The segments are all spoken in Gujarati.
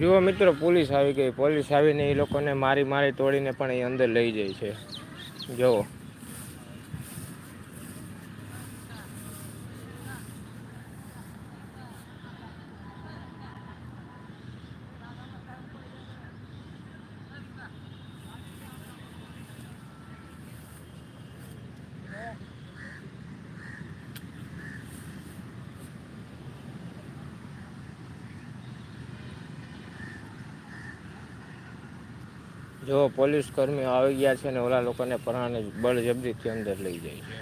જુઓ મિત્રો, પોલીસ આવી ગઈ. પોલીસ આવીને એ લોકોને મારી મારી તોડીને પણ એ અંદર લઈ જાય છે. જુઓ. જો પોલીસ કર્મીઓ આવી ગયા છે ને ઓલા લોકોને પરાણે બળજબરીથી અંદર લઈ જાય છે.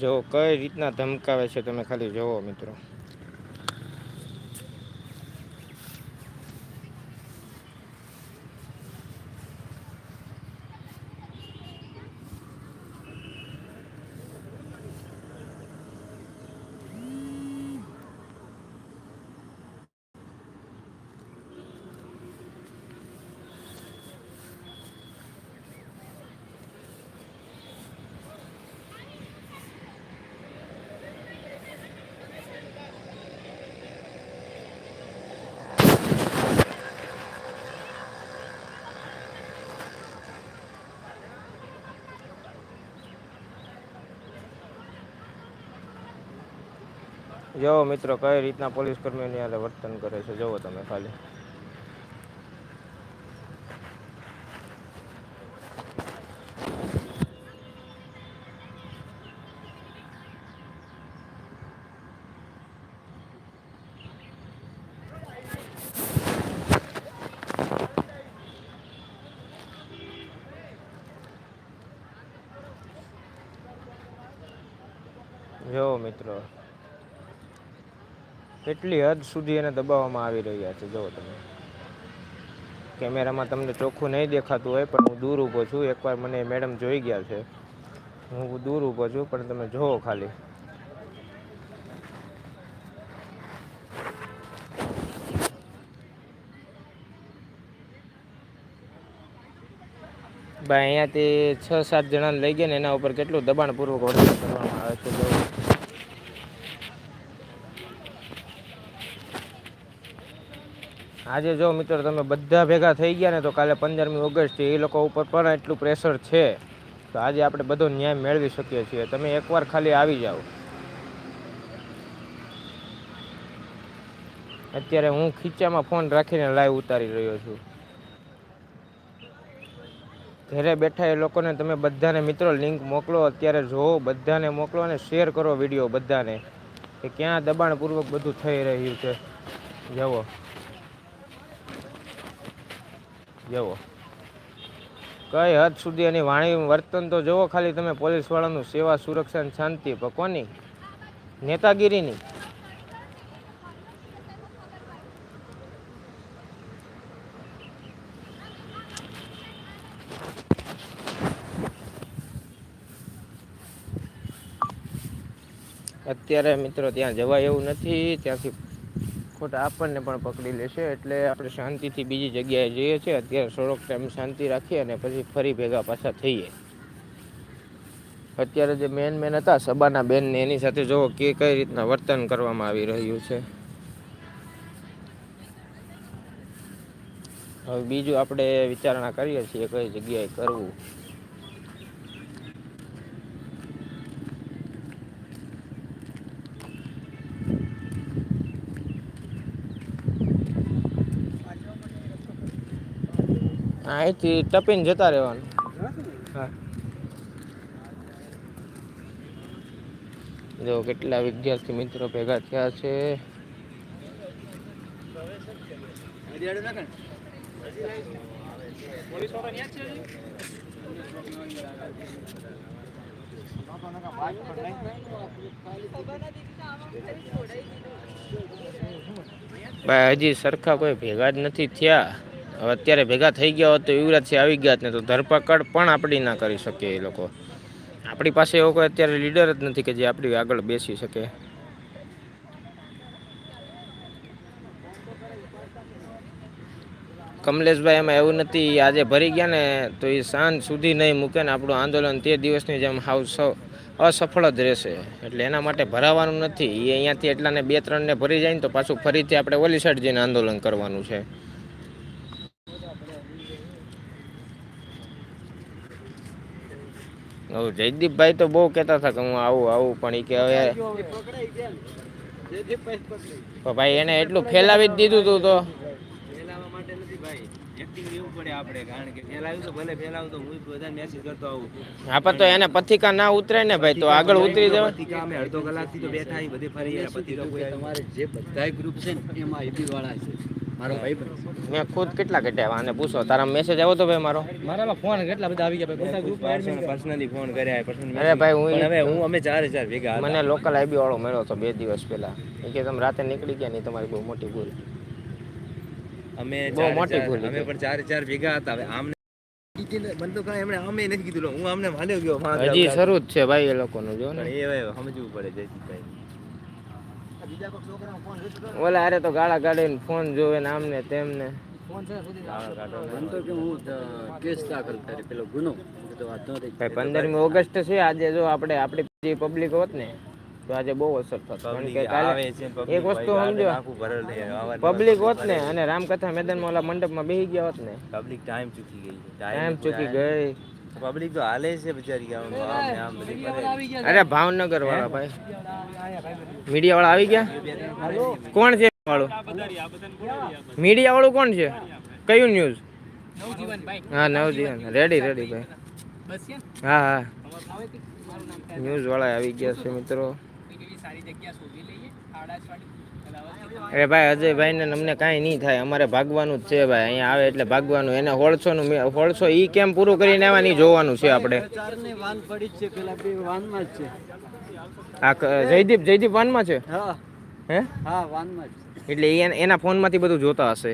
જો કઈ રીતના ધમકાવે છે તમે ખાલી જોવો મિત્રો. જો મિત્રો, કઈ રીતના પોલીસ કર્મીઓની હારે વર્તન કરે છે, જોવો તમે ખાલી. જો મિત્રો કેટલી હદ સુધી એને દબાવવામાં આવી રહ્યા છે. જુઓ તમે. કેમેરામાં તમને ચોખ્ખું નહીં દેખાતું હોય, પણ હું દૂર ઊભો છું. એકવાર મને મેડમ જોઈ ગયા છે. હું દૂર ઊભો છું, પણ તમે જુઓ ખાલી. ભાઈ, અહીંયાથી છ સાત જણાને લઈ ગયા ને એના ઉપર કેટલું દબાણપૂર્વક વર્તન કરવામાં આવે છે આજે જો મિત્રો તમે બધા ભેગા થઈ ગયા ને તો કાલે પંદરમી ઓગસ્ટ એ લોકો ઉપર પણ એટલું પ્રેશર છે. તો આજે આપણે બધો ન્યાય મેળવી શકીએ છીએ. તમે એકવાર ખાલી આવી જાઓ. અત્યારે હું ખીચામાં ફોન રાખીને લાઈવ ઉતારી રહ્યો છું. ઘરે બેઠા એ લોકોને તમે બધાને મિત્રો લિંક મોકલો, અત્યારે જોવો બધાને મોકલો અને શેર કરો વીડિયો બધાને. કે ક્યાં દબાણપૂર્વક બધું થઈ રહ્યું છે. જવો જવો કઈ હદ સુધી એની વાણી વર્તન તો જુઓ ખાલી તમે પોલીસ વાળાનું સેવા, સુરક્ષા શાંતિ પકવાની નેતાગીરીની. અત્યારે મિત્રો ત્યાં જવાય એવું નથી, ત્યાંથી ખોટા આપણને પણ પકડી લેશે. એટલે આપણે શાંતિથી બીજી જગ્યાએ જઈએ છીએ. અત્યારે થોડોક ટાઈમ શાંતિ રાખીએ અને પછી ફરી ભેગા પાછા થઈએ. અત્યારે જે મેન મેન હતા, સબાના બેનને એની સાથે જોવો કે કઈ રીતના વર્તન કરવામાં આવી રહ્યું છે. હવે બીજું આપણે વિચારણા કરીએ છીએ કઈ જગ્યાએ કરવું. અહીંથી ટપીને જતા રહેવાનું. હા. જો કેટલા વિદ્યાર્થી મિત્રો ભેગા થયા છે. ભાઈ હજી સરખા કોઈ ભેગા જ નથી થયા. હવે અત્યારે ભેગા થઈ ગયા હોત તો યુવરાજસિંહ આવી ગયા ને તો ધરપકડ પણ આપણી ના કરી શકે એ લોકો. આપણી પાસે એવો કોઈ અત્યારે લીડર જ નથી કે જે આપણી આગળ બેસી શકે. કમલેશભાઈ એમાં એવું નથી આજે ભરી ગયા ને તો એ સાંજ સુધી નહીં મૂકે ને આપણું આંદોલન તે દિવસની જેમ હાવ અસફળ જ રહેશે. એટલે એના માટે ભરાવાનું નથી. એ અહીંયાથી એટલાને બે ત્રણને ભરી જાય ને તો પાછું ફરીથી આપણે ઓલી જઈને આંદોલન કરવાનું છે. જયદીપભાઈ તો બહુ કહેતા હતા કે હું આવું આવું પણ એ કે હવે પણ ભાઈ એને એટલું ફેલાવી જ દીધું તું તો. ફેલાવા માટે નથી ભાઈ. એક્ટિંગ લેવું પડે આપણે કારણ કે ફેલાવ્યું તો ભલે ફેલાવું તો હું બધા મેસેજ કરતો આવું. આપણે તો એને પથિકા ના ઉતરે ને ભાઈ તો આગળ ઉતરી જવાય. અમે અડધો કલાકથી તો બેઠા અહીં ફરી રહ્યા. પતિકા કોઈ આવ્યું તમારે જે બધા ગ્રુપ છે ને એમાં એબી વાળા છે. મારો ભાઈ પણ. મેં ખુદ કેટલા કઢ્યા આને પૂછો તારા મેસેજ આવ્યો તો ભાઈ મારો? મારામાં ફોન કેટલા બધા આવી ગયા ભાઈ? ગ્રુપ Person- personally ફોન કર્યા. અરે ભાઈ હું હવે હું અમે ચાર હજાર ભેગા મને લોકલ આઈબી વાળો મળ્યો તો બે દિવસ પહેલા. એ કે તમે રાતે નીકળી ગયા નહીં તમારી બહુ મોટી ભૂલ. અમે બહુ મોટી ભૂલ અમે પણ ચાર ચાર ભેગા હતા. હવે આમને કાંઈ એમણે આમે નથી કીધું હું આમને માન્યો ગયો પાંચ હજી શરૂ જ છે ભાઈ એ લોકોનું જો ને. એ સમજવું પડે જયદીપભાઈ ઓલા અરે તો ગાળા કાઢીને ફોન જોવે ને આમને તેમને. પંદરમી ઓગસ્ટ છે આજે જો આપણે આપણી પબ્લિક હોત ને તો આજે બહુ અસર થત. એક વસ્તુ સમજો. પબ્લિક હોત ને અને રામકથા મેદાનમાં ઓલા મંડપમાં બેસી ગયા હોત ને પબ્લિક ટાઈમ ચૂકી ગઈ ટાઈમ ચૂકી ગઈ. પબ્લિક તો હાલે છે બિચારી. અરે ભાવનગર વાળા ભાઈ મીડિયા વાળા આવી ગયા કોણ છે વાળું? મીડિયા વાળું કોણ છે? કયું ન્યૂઝ હા નવજીવન. રેડી રેડી ભાઈ. હા હા. ન્યૂઝ વાળા આવી ગયા છે મિત્રો. અરે ભાઈ અજયભાઈ ને અમને કાંઈ નહીં થાય. અમારે ભાગવાનું જ છે ભાઈ. અહીંયા આવે એટલે ભાગવાનું. એને હોળસો નું હોળસો ઈ કેમ પૂરું કરીને આવ્યા નહીં જોવાનું છે આપણે? જયદીપ જયદીપ વાનમાં છે? હે. હા? વાનમાં એટલે એના ફોનમાંથી બધું જોતા હશે.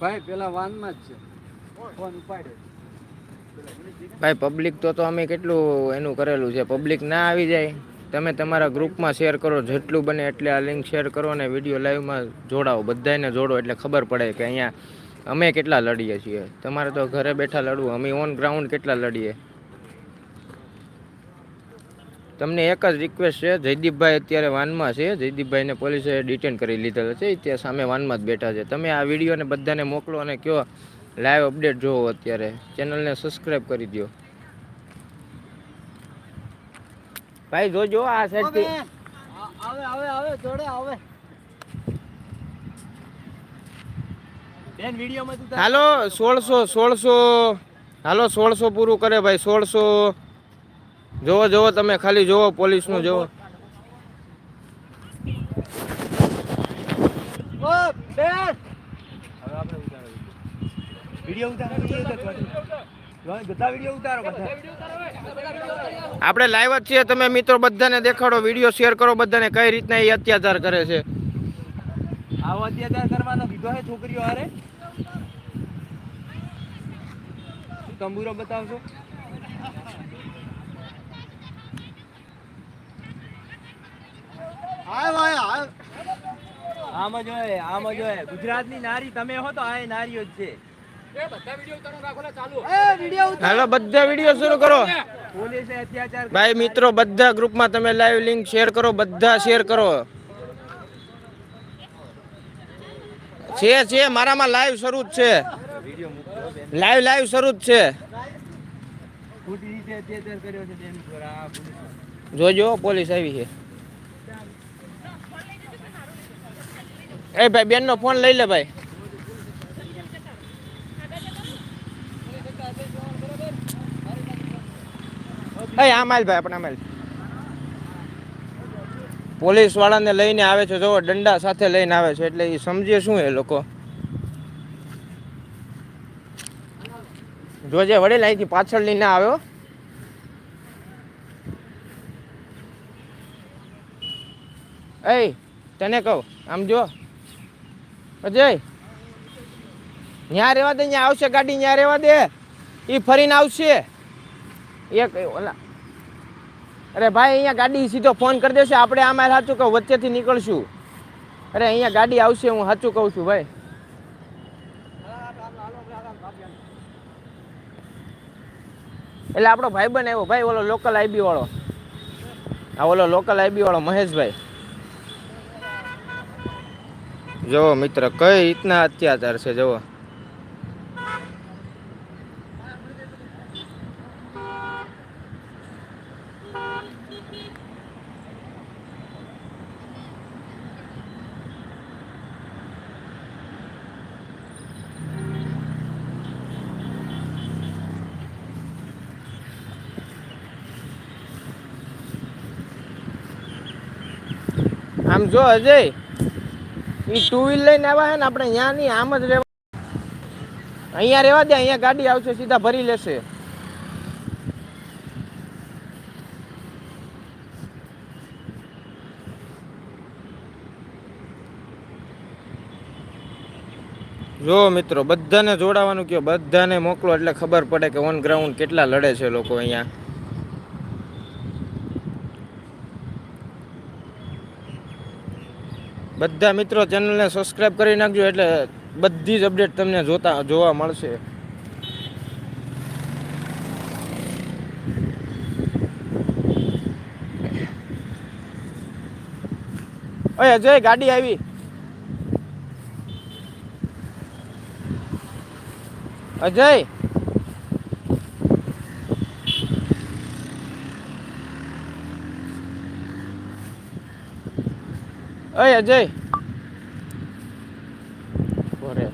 ભાઈ પેલા વાનમાં જ છે. ફોન ઉપાડે ભાઈ પબ્લિક તો તો અમે કેટલું એનું કરેલું છે? પબ્લિક ના આવી જાય. તમે તમારા ગ્રુપમાં શેર કરો, જેટલું બને એટલે આ લિંક શેર કરો અને વીડિયો લાઈવમાં જોડાવો બધાને જોડો એટલે ખબર પડે કે અહીંયા અમે કેટલા લડીએ છીએ. તમારે તો ઘરે બેઠા લડવું, અમે ઓન ગ્રાઉન્ડ કેટલા લડીએ. તમને એક જ રિક્વેસ્ટ છે, જયદીપભાઈ અત્યારે વાનમાં છે. જયદીપભાઈને પોલીસે ડિટેન કરી લીધેલા છે ત્યાં સામે વાનમાં જ બેઠા છે. તમે આ વિડીયોને બધાને મોકલો અને કયો લાઈવ અપડેટ જોવો અત્યારે. ચેનલને સબસ્ક્રાઈબ કરી દો ભાઈ જોજો આ સાઈડથી આવે આવે આવે જોડે આવે બેન વિડીયોમાં તું હાલો સોળસો સોળસો. હાલો સોળસો પૂરું કરે ભાઈ સોળસો. જોવો જોવો તમે ખાલી જોવો પોલીસનું જોવો. ઓ બેન! હવે આપણે ઉતારો વિડિયો ઉતારો બધા વીડિયો ઉતારો બધા. આપણે લાઈવ જ છીએ. તમે મિત્રો બધાને દેખાડો વીડિયો શેર કરો બધાને કઈ રીતના એ અત્યાચાર કરે છે. આવો અત્યાચાર કરવાનો કીધો હે છોકરીઓ હારે. તંબુરો બતાવશો? આમ જ હોય આમ જ હોય. ગુજરાતની નારી તમે હો તો આ એ નારીઓ જ છે. હાલો બધા વીડિયો શરૂ કરો. ભાઈ મિત્રો બધા ગ્રુપમાં તમે લાઈવ લિંક શેર કરો બધા શેર કરો. છે છે મારામાં લાઈવ શરૂ જ છે. લાઈવ લાઈવ શરૂ જ છે. જોજો પોલીસ આવી છે. એ ભાઈ બેનનો ફોન લઈ લે ભાઈ. એ, આ માલ ભાઈ, આપણા માલ. પોલીસ વાળાને લઈને આવે છે જો દંડા સાથે લઈને આવે છે, એટલે એ સમજે શું એ લોકો. જોજે વડેલ અહીંથી પાછળ લઈને આવ્યો એ, તને કહું, આમ જો. અજય, ન્યા રહેવા દે, ન્યા આવશે ગાડી, ન્યા રહેવા દે. એ ફરીને આવશે. એક ઓલા અરે ભાઈ, અહીંયા ગાડી સીધો ફોન કરી દેશે. આપણે આમાં સાચું કહું, વચ્ચેથી નીકળશું. અરે અહીંયા ગાડી આવશે, હું સાચું કહું છું, ભાઈ. એટલે આપણો ભાઈ બન આવ્યો. ભાઈ, ઓલો લોકલ આઈબી વાળો. આ ઓલો લોકલ આઈબી વાળો મહેશભાઈ. જુઓ મિત્ર, કઈ રીતના અત્યાચાર છે, જુઓ. જો અજય એ ટુ વ્હીલ લઈને આવ્યા હે ને, આપણે અહીંયા નહીં, આમ જ રહેવા. અહીંયા રહેવા દે, અહીંયા ગાડી આવશે, સીધા ભરી લેશે. જો મિત્રો, બધાને જોડાવાનું કયો, બધાને મોકલો, એટલે ખબર પડે કે ઓન ગ્રાઉન્ડ કેટલા લડે છે લોકો અહીંયા. બધા મિત્રો ચેનલને સબસ્ક્રાઈબ કરી નાખજો એટલે બધી જ અપડેટ તમને જોતા જોવા મળશે. ઓય, અજય, ગાડી આવી. અજય ઓય અજય. ઓરે.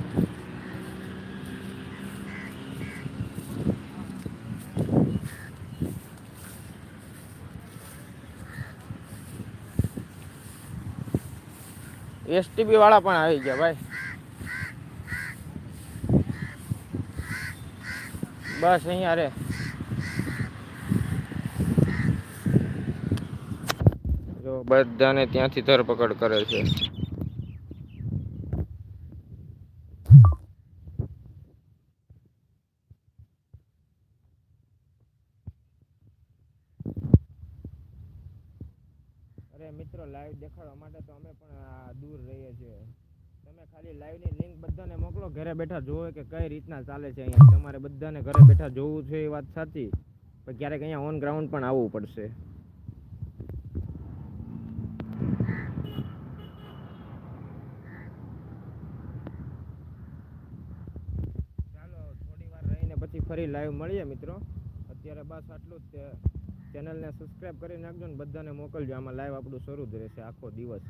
એસટીપી વાળા પણ આવી ગયા ભાઈ. બસ અહીંયા રે. જો બધાને ત્યાંથી ધરપકડ કરે છે. અરે મિત્રો લાઈવ દેખાડવા માટે તો અમે પણ દૂર રહીએ છીએ. તમે ખાલી લાઈવની લિંક બધાને મોકલો, ઘરે બેઠા જોવો કે કઈ રીતના ચાલે છે અહીંયા. તમારે બધાને ઘરે બેઠા જોવું છે એ વાત સાચી. પણ ક્યારેક અહીંયા ઓન ગ્રાઉન્ડ પણ આવવું પડશે ચાલો થોડી વાર રહીને પછી ફરી લાઈવ મળીએ મિત્રો. અત્યારે બસ આટલું જ ચેનલને સબસ્ક્રાઈબ કરી નાખજો ને બધાને મોકલજો. આમાં લાઈવ આપણું શરૂ જ રહેશે આખો દિવસ.